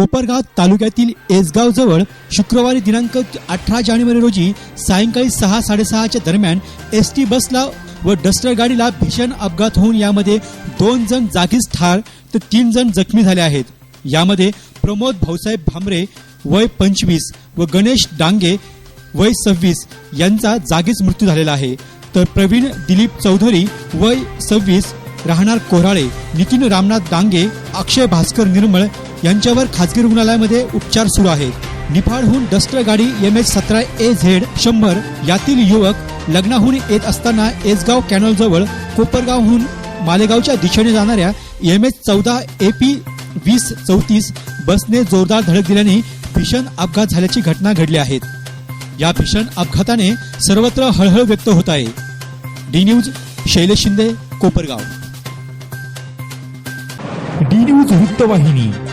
कोपरगाव तालुक्यातील एसगाव जवळ शुक्रवारी दिनांक अठरा जानेवारी रोजी सायंकाळी सहा साडेसहाच्या दरम्यान एस टी बसला व डस्टर गाडीला भीषण अपघात होऊन यामध्ये दोन जण जागीच ठार तर तीन जण जखमी झाले आहेत. यामध्ये प्रमोद भाऊसाहेब भामरे वय पंचवीस व गणेश डांगे वय सव्वीस यांचा जागीच मृत्यू झालेला आहे. तर प्रवीण दिलीप चौधरी वय सव्वीस राहणार कोराळे नितीन रामनाथ डांगे अक्षय भास्कर निर्मळ यांच्यावर खासगी रुग्णालयामध्ये उपचार सुरू आहेत. निफाडहून डस्टर गाडी एम एच सतरा ए झेड शंभर यातील युवक लग्नाहून येत असताना एसगाव कॅनल जवळ कोपरगावहून मालेगावच्या दिशेने जाणाऱ्या एम एच चौदा ए पी वीस चौतीस बसने जोरदार धडक दिल्याने भीषण अपघात झाल्याची घटना घडली आहेत. या भीषण अपघाताने सर्वत्र हळहळ व्यक्त होत आहे. D news Shailesh Shinde Kopargaon. D news वृत्तवाहिनी.